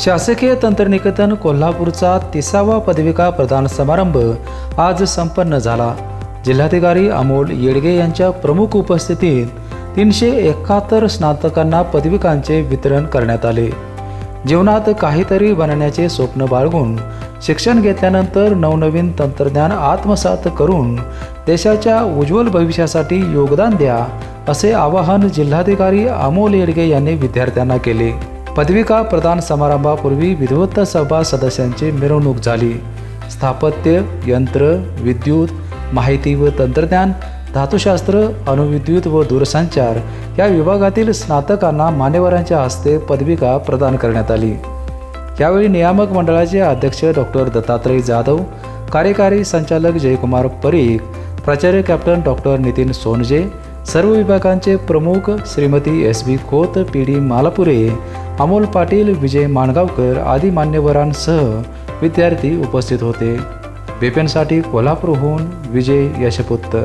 शासकीय तंत्रनिकेतन कोल्हापूरचा तिसावा पदविका प्रदान समारंभ आज संपन्न झाला. जिल्हाधिकारी अमोल येडगे यांच्या प्रमुख उपस्थितीत तीनशे एकाहत्तर स्नातकांना पदविकांचे वितरण करण्यात आले. जीवनात काहीतरी बनण्याचे स्वप्न बाळगून शिक्षण घेतल्यानंतर नवनवीन तंत्रज्ञान आत्मसात करून देशाच्या उज्ज्वल भविष्यासाठी योगदान द्या असे आवाहन जिल्हाधिकारी अमोल येडगे यांनी विद्यार्थ्यांना केले. पदविका प्रदान समारंभापूर्वी विधिवत सभा सदस्यांची मिरवणूक झाली. स्थापत्य यंत्र विद्युत माहिती व तंत्रज्ञान धातुशास्त्र अणुविद्युत व दूरसंचार या विभागातील स्नातकांना मान्यवरांच्या हस्ते पदविका प्रदान करण्यात आली. यावेळी नियामक मंडळाचे अध्यक्ष डॉक्टर दत्तात्रय जाधव कार्यकारी संचालक जयकुमार परीख प्राचार्य कॅप्टन डॉक्टर नितीन सोनजे सर्व विभागांचे प्रमुख Shrimati S B Khot P D Malapure Amol Patil Vijay Mangaonkar आदी मान्यवरांसह विद्यार्थी उपस्थित होते. बेपेनसाठी कोल्हापूरहून विजय यशपुत्त